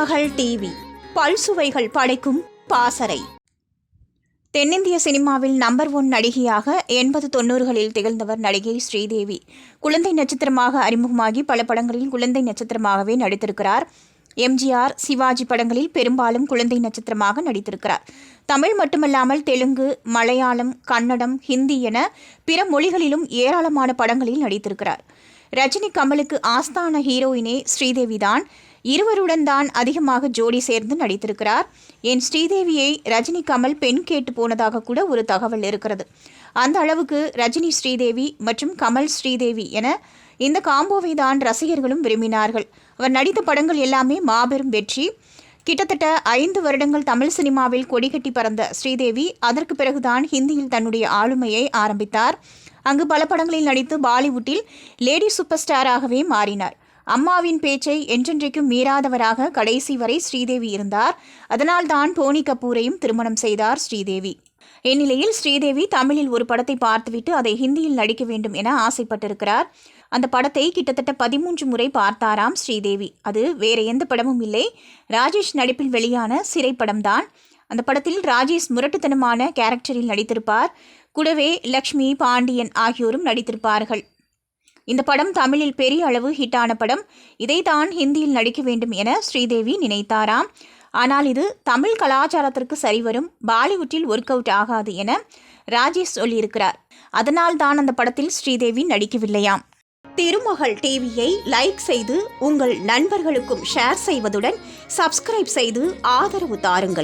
மகள் டிவி. பல்சுவைகள் படைக்கும் பாசறை. தென்னிந்திய சினிமாவில் நம்பர் ஒன் நடிகையாக எண்பது தொண்ணூறுகளில் திகழ்ந்தவர் நடிகை ஸ்ரீதேவி. குழந்தை நட்சத்திரமாக அறிமுகமாகி பல படங்களில் குழந்தை நட்சத்திரமாகவே நடித்திருக்கிறார். எம்ஜிஆர் சிவாஜி படங்களில் பெரும்பாலும் குழந்தை நட்சத்திரமாக நடித்திருக்கிறார். தமிழ் மட்டுமல்லாமல் தெலுங்கு மலையாளம் கன்னடம் ஹிந்தி என பிற மொழிகளிலும் ஏராளமான படங்களில் நடித்திருக்கிறார். ரஜினி கமலுக்கு ஆஸ்தான ஹீரோயினே ஸ்ரீதேவி தான் இருவருடன் தான் அதிகமாக ஜோடி சேர்ந்து நடித்திருக்கிறார். என் ஸ்ரீதேவியை ரஜினி கமல் பெண் கேட்டு போனதாக கூட ஒரு தகவல் இருக்கிறது. அந்த அளவுக்கு ரஜினி ஸ்ரீதேவி மற்றும் கமல் ஸ்ரீதேவி என இந்த காம்போவை தான் ரசிகர்களும் விரும்பினார்கள். அவர் நடித்த படங்கள் எல்லாமே மாபெரும் வெற்றி. கிட்டத்தட்ட ஐந்து வருடங்கள் தமிழ் சினிமாவில் கொடிகட்டி பறந்த ஸ்ரீதேவி அதற்கு பிறகுதான் ஹிந்தியில் தன்னுடைய ஆளுமையை ஆரம்பித்தார். அங்கு பல படங்களில் நடித்து பாலிவுட்டில் லேடி சூப்பர் ஸ்டாராகவே மாறினார். அம்மாவின் பேச்சை என்றென்றைக்கும் மீறாதவராக கடைசி வரை ஸ்ரீதேவி இருந்தார். அதனால்தான் போனி கபூரையும் திருமணம் செய்தார் ஸ்ரீதேவி. இந்நிலையில் ஸ்ரீதேவி தமிழில் ஒரு படத்தை பார்த்துவிட்டு அதை ஹிந்தியில் நடிக்க வேண்டும் என ஆசைப்பட்டிருக்கிறார். அந்த படத்தை கிட்டத்தட்ட பதிமூன்று முறை பார்த்தாராம் ஸ்ரீதேவி. அது வேற எந்த படமும் இல்லை. ராஜேஷ் நடிப்பில் வெளியான சிறைப்படம்தான். அந்த படத்தில் ராஜேஷ் முரட்டுத்தனமான கேரக்டரில் நடித்திருப்பார். கூடவே லக்ஷ்மி பாண்டியன் ஆகியோரும் நடித்திருப்பார்கள். இந்த படம் தமிழில் பெரிய அளவு ஹிட்டான படம். இதைத்தான் ஹிந்தியில் நடிக்க வேண்டும் என ஸ்ரீதேவி நினைத்தாராம். ஆனால் இது தமிழ் கலாச்சாரத்திற்கு சரிவரும் பாலிவுட்டில் ஒர்க் அவுட் ஆகாது என ராஜேஷ் சொல்லியிருக்கிறார். அதனால் தான் அந்த படத்தில் ஸ்ரீதேவி நடிக்கவில்லையாம். திருமகள் டிவியை லைக் செய்து உங்கள் நண்பர்களுக்கும் ஷேர் செய்வதுடன் சப்ஸ்கிரைப் செய்து ஆதரவு தாருங்கள்.